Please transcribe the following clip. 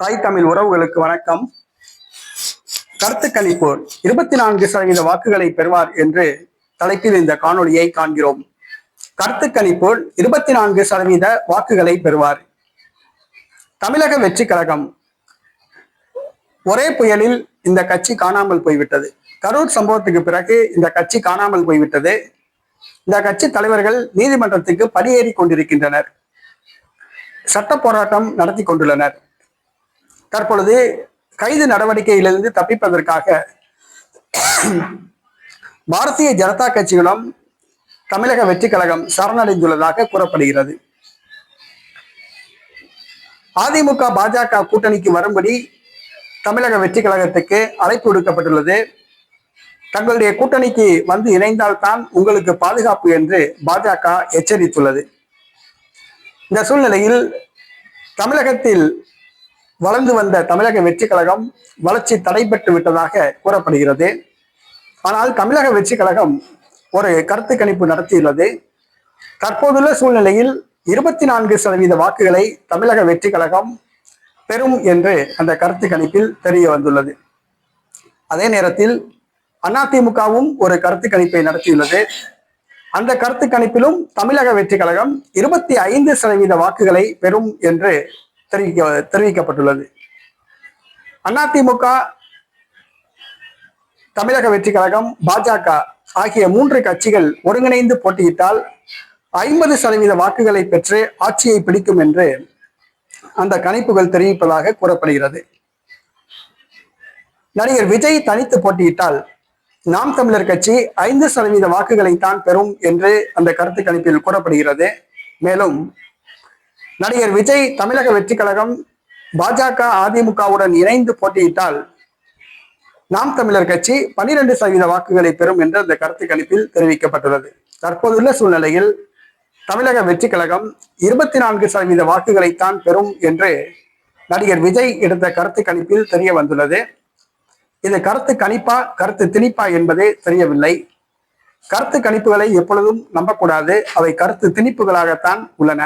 தாய் தமிழ் உறவுகளுக்கு வணக்கம். கருத்து கணிப்பு இருபத்தி நான்கு சதவீத வாக்குகளை பெறுவார் என்று தலைப்பில் இந்த காணொளியை காண்கிறோம். கருத்து கணிப்பு இருபத்தி நான்கு சதவீத வாக்குகளை பெறுவார். தமிழக வெற்றி கழகம். ஒரே புயலில் இந்த கட்சி காணாமல் போய்விட்டது. கரூர் சம்பவத்துக்கு பிறகு இந்த கட்சி காணாமல் போய்விட்டது. இந்த கட்சி தலைவர்கள் நீதிமன்றத்துக்கு படியேறி கொண்டிருக்கின்றனர். சட்ட போராட்டம் நடத்தி கொண்டுள்ளனர். தற்பொழுது கைது நடவடிக்கையிலிருந்து தப்பிப்பதற்காக பாரதிய ஜனதா கட்சிகளும் தமிழக வெற்றி கழகம் சரணடைந்துள்ளதாக கூறப்படுகிறது. அதிமுக பாஜக கூட்டணிக்கு வரும்படி தமிழக வெற்றி கழகத்துக்கு அழைப்பு விடுக்கப்பட்டுள்ளது. தங்களுடைய கூட்டணிக்கு வந்து இணைந்தால்தான் உங்களுக்கு பாதுகாப்பு என்று பாஜக எச்சரித்துள்ளது. இந்த சூழ்நிலையில் தமிழகத்தில் வளர்ந்து வந்த தமிழக வெற்றி கழகம் வளர்ச்சி தடைபட்டு விட்டதாக கூறப்படுகிறது. ஆனால் தமிழக வெற்றி கழகம் ஒரு கருத்து கணிப்பு நடத்தியுள்ளது. தற்போதுள்ள சூழ்நிலையில் இருபத்தி நான்கு சதவீத வாக்குகளை தமிழக வெற்றி கழகம் பெறும் என்று அந்த கருத்து கணிப்பில் தெரிய வந்துள்ளது. அதே நேரத்தில் அதிமுகவும் ஒரு கருத்து கணிப்பை நடத்தியுள்ளது. அந்த கருத்து கணிப்பிலும் தமிழக வெற்றி கழகம் இருபத்தி ஐந்து சதவீத வாக்குகளை பெறும் என்று தெரிவிக்க தெரிவிக்கப்பட்டுள்ளது. அதிமுக தமிழக வெற்றி கழகம் பாஜக ஆகிய மூன்று கட்சிகள் ஒருங்கிணைந்து போட்டியிட்டால் ஐம்பது சதவீத வாக்குகளை பெற்று ஆட்சியை பிடிக்கும் என்று அந்த கணிப்புகள் தெரிவிப்பதாக கூறப்படுகிறது. நடிகர் விஜய் தனித்து போட்டியிட்டால் நாம் தமிழர் கட்சி ஐந்து சதவீத வாக்குகளை தான் பெறும் என்று அந்த கருத்து கணிப்பில் கூறப்படுகிறது. மேலும் நடிகர் விஜய் தமிழக வெற்றி கழகம் பாஜக அதிமுகவுடன் இணைந்து போட்டியிட்டால் நாம் தமிழர் கட்சி பனிரெண்டு சதவீத வாக்குகளை பெறும் என்று அந்த கருத்து கணிப்பில் தெரிவிக்கப்பட்டுள்ளது. தற்போதுள்ள சூழ்நிலையில் தமிழக வெற்றி கழகம் இருபத்தி நான்கு சதவீத வாக்குகளைத்தான் பெறும் என்று நடிகர் விஜய் எடுத்த கருத்து கணிப்பில் தெரிய வந்துள்ளது. இது கருத்து கணிப்பா கருத்து திணிப்பா என்பதே தெரியவில்லை. கருத்து கணிப்புகளை எப்பொழுதும் நம்பக்கூடாது. அவை கருத்து திணிப்புகளாகத்தான் உள்ளன.